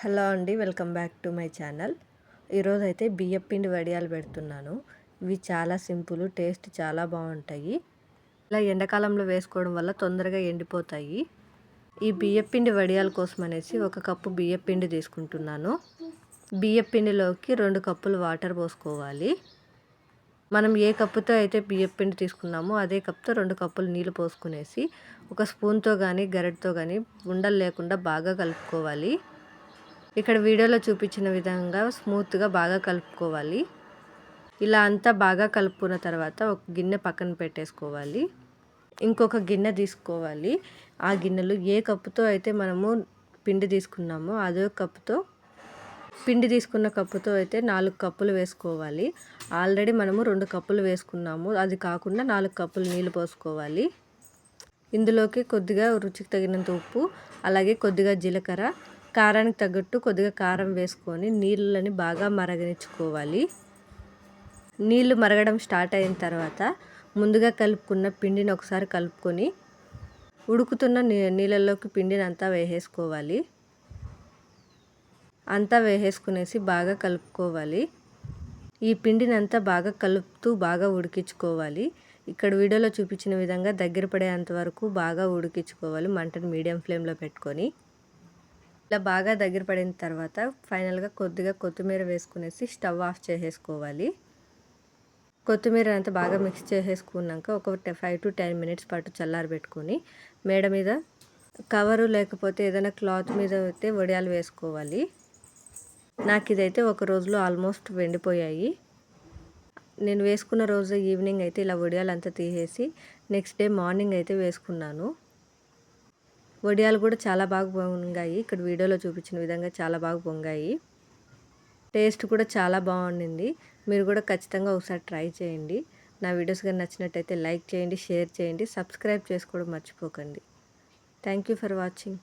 Hello అండి welcome back to my channel. ఈరోజు అయితే బియ్యపిండి వడియాలు పెడుతున్నాను. ఇవి చాలా సింపుల్ టేస్ట్ చాలా బాగుంటాయి. ఇలా ఎండాకాలంలో వేసుకోవడం వల్ల తొందరగా ఎండిపోతాయి. ఈ బియ్యపిండి వడియాల కోసం అనేసి ఒక కప్పు బియ్యపిండి తీసుకుంటున్నాను. బియ్యపిండిలోకి రెండు కప్పులు వాటర్ పోసుకోవాలి. మనం ఏ కప్పుతో అయితే బియ్యం పిండి తీసుకున్నామో అదే కప్తో రెండు కప్పులు నీళ్ళు పోసుకునేసి ఒక స్పూన్తో కానీ గరిటతో కానీ ఉండలు లేకుండా బాగా కలుపుకోవాలి. ఇక్కడ వీడియోలో చూపించిన విధంగా స్మూత్గా బాగా కలుపుకోవాలి. ఇలా అంతా బాగా కలుపుకున్న తర్వాత ఒక గిన్నె పక్కన పెట్టేసుకోవాలి. ఇంకొక గిన్నె తీసుకోవాలి. ఆ గిన్నెలు ఏ కప్పుతో అయితే మనము పిండి తీసుకున్నామో అదే కప్పుతో పిండి తీసుకున్న కప్పుతో అయితే నాలుగు కప్పులు వేసుకోవాలి. ఆల్రెడీ మనము రెండు కప్పులు వేసుకున్నాము. అది కాకుండా నాలుగు కప్పులు నీళ్ళు పోసుకోవాలి. ఇందులోకి కొద్దిగా రుచికి తగినంత ఉప్పు అలాగే కొద్దిగా జీలకర్ర కారానికి తగ్గట్టు కొద్దిగా కారం వేసుకొని నీళ్ళని బాగా మరగనిచ్చుకోవాలి. నీళ్ళు మరగడం స్టార్ట్ అయిన తర్వాత ముందుగా కలుపుకున్న పిండిని ఒకసారి కలుపుకొని ఉడుకుతున్న నీళ్ళలోకి పిండిని అంతా వేసేసుకోవాలి. అంతా వేసేసుకునేసి బాగా కలుపుకోవాలి. ఈ పిండిని అంతా బాగా కలుపుతూ బాగా ఉడికించుకోవాలి. ఇక్కడ వీడియోలో చూపించిన విధంగా దగ్గర పడేంత వరకు బాగా ఉడికించుకోవాలి. మంటను మీడియం ఫ్లేమ్లో పెట్టుకొని. ఇలా బాగా దగ్గర పడిన తర్వాత ఫైనల్గా కొద్దిగా కొత్తిమీర వేసుకునేసి స్టవ్ ఆఫ్ చేసేసుకోవాలి. కొత్తిమీర అంతా బాగా మిక్స్ చేసేసుకున్నాక ఒక ఫైవ్ టు టెన్ మినిట్స్ పాటు చల్లారబెట్టుకొని మేడ మీద కవరు లేకపోతే ఏదైనా క్లాత్ మీద అయితే వడియాలు వేసుకోవాలి. నాకు ఇదైతే ఒక రోజులో ఆల్మోస్ట్ వెండిపోయాయి. నేను వేసుకున్న రోజు ఈవినింగ్ అయితే ఇలా వడియాలంతా తీసేసి నెక్స్ట్ డే మార్నింగ్ అయితే వేసుకున్నాను. వడియాలు కూడా చాలా బాగా పొంగాయి. ఇక్కడ వీడియోలో చూపించిన విధంగా చాలా బాగా పొంగాయి. టేస్ట్ కూడా చాలా బాగుండింది. మీరు కూడా ఖచ్చితంగా ఒకసారి ట్రై చేయండి. నా వీడియోస్ కానీ నచ్చినట్టయితే లైక్ చేయండి షేర్ చేయండి సబ్స్క్రైబ్ చేసుకోవడం మర్చిపోకండి. Thank you for watching.